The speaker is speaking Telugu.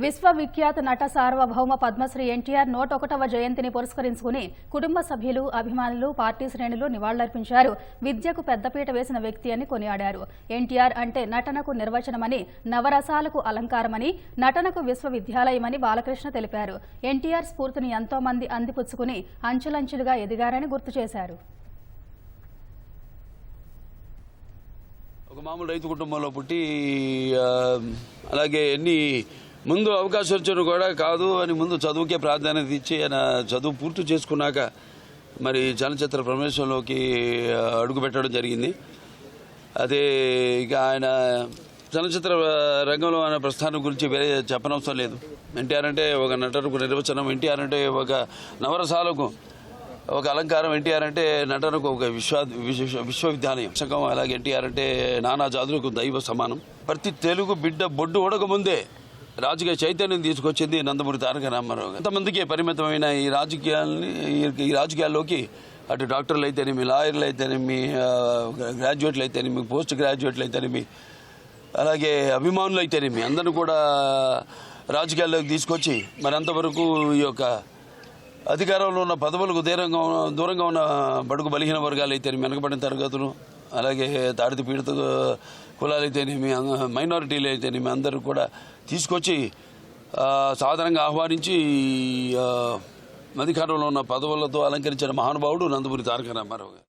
విశ్వవిఖ్యాత నట సార్వభౌమ పద్మశ్రీ ఎన్టీఆర్ నూట ఒకటవ జయంతిని పురస్కరించుకుని కుటుంబ సభ్యులు అభిమానులు పార్టీ శ్రేణులు నివాళులర్పించారు. విద్యకు పెద్దపీట వేసిన వ్యక్తి అని కొనియాడారు. ఎన్టీఆర్ అంటే నటనకు నిర్వచనమని నవరసాలకు అలంకారమని నటనకు విశ్వవిద్యాలయమని బాలకృష్ణ తెలిపారు. ఎన్టీఆర్ స్ఫూర్తిని ఎంతో మంది అందిపుచ్చుకుని అంచులంచులుగా ఎదిగారని గుర్తు చేశారు. ఒక మామూలు రైతు కుటుంబంలో పుట్టి అలాగే ఎన్ని ముందు అవకాశం వచ్చిన కూడా కాదు అని ముందు చదువుకే ప్రాధాన్యత ఇచ్చి ఆయన చదువు పూర్తి చేసుకున్నాక మరి చలనచిత్ర ప్రవేశంలోకి అడుగుపెట్టడం జరిగింది. అదే ఇక ఆయన చలనచిత్ర రంగంలో ఆయన ప్రస్థానం గురించి వేరే చెప్పనవసరం లేదు. ఎన్టీఆర్ అంటే ఒక నటనకు నిర్వచనం ఎన్టీఆర్ అంటే ఒక నవరసాలకు ఒక అలంకారం ఎన్టీఆర్ అంటే నటనకు ఒక విశ్వ విశ్వ- విశ్వవిద్యాలయం. సగం అలాగే ఎన్టీఆర్ అంటే నానా జాతులకు దైవ సమానం. ప్రతి తెలుగు బిడ్డ బొడ్డు ఉండకముందే రాజకీయ చైతన్యం తీసుకొచ్చింది నందమూరి తారక రామారావు. ఎంతమందికి పరిమితమైన ఈ రాజకీయాల్ని ఈ- రాజకీయాల్లోకి అటు డాక్టర్లు అయితేనేమి లాయర్లు అయితేనేమి గ్రాడ్యుయేట్లు అయితేనేమి పోస్ట్ గ్రాడ్యుయేట్లు అయితేనేమి అలాగే అభిమానులు అయితేనేమి అందరూ కూడా రాజకీయాల్లోకి తీసుకొచ్చి మరి అంతవరకు ఈ యొక్క అధికారంలో ఉన్న పదవులకు దూరంగా ఉన్న- దూరంగా ఉన్న బడుగు బలహీన వర్గాలు అయితే వెనకబడిన తరగతులు అలాగే తాడిత పీడిత కులాలు అయితేనేమి మైనారిటీలు అయితేనేమి అందరూ కూడా తీసుకొచ్చి సాధారణంగా ఆహ్వానించి ఆ, అధికారంలో ఉన్న పదవులతో అలంకరించిన మహానుభావుడు నందమూరి తారక రామారావు గారు.